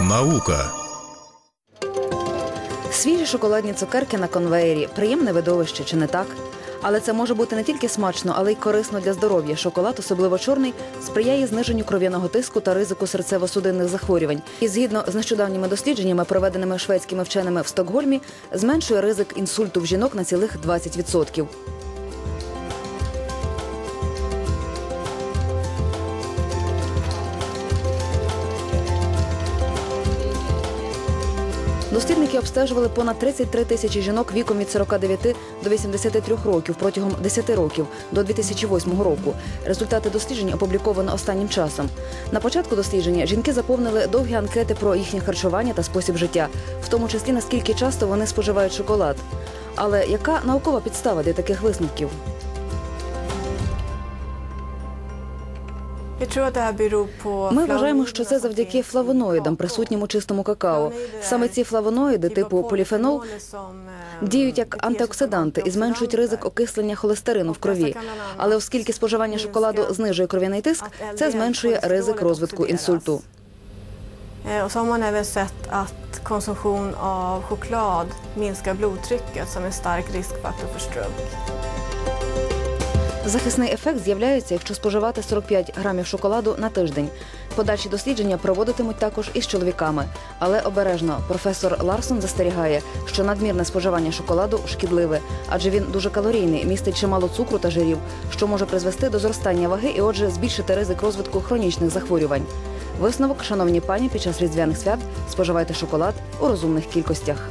Наука. Свіжі шоколадні цукерки на конвеєрі приємне видовище, чи не так? Але це може бути не тільки смачно, але й корисно для здоров'я. Шоколад, особливо чорний, сприяє зниженню кров'яного тиску та ризику серцево-судинних захворювань. І згідно з нещодавніми дослідженнями, проведеними шведськими вченими в Стокгольмі, зменшує ризик інсульту в жінок на цілих 20%. Дослідники обстежували понад 33 тисячі жінок віком від 49 до 83 років протягом 10 років до 2008 року. Результати досліджень опубліковано останнім часом. На початку дослідження жінки заповнили довгі анкети про їхнє харчування та спосіб життя, в тому числі наскільки часто вони споживають шоколад. Але яка наукова підстава для таких висновків? Ми вважаємо, що це завдяки флавоноїдам, присутнім у чистому какао. Саме ці флавоноїди, типу поліфенол, діють як антиоксиданти і зменшують ризик окислення холестерину в крові. Але оскільки споживання шоколаду знижує кров'яний тиск, це зменшує ризик розвитку інсульту. Och så har man även sett att konsumtion av choklad minskar. Захисний ефект з'являється, якщо споживати 45 грамів шоколаду на тиждень. Подальші дослідження проводитимуть також із чоловіками. Але обережно професор Ларсон застерігає, що надмірне споживання шоколаду шкідливе, адже він дуже калорійний, містить чимало цукру та жирів, що може призвести до зростання ваги і, отже, збільшити ризик розвитку хронічних захворювань. Висновок, шановні пані, під час різдвяних свят споживайте шоколад у розумних кількостях.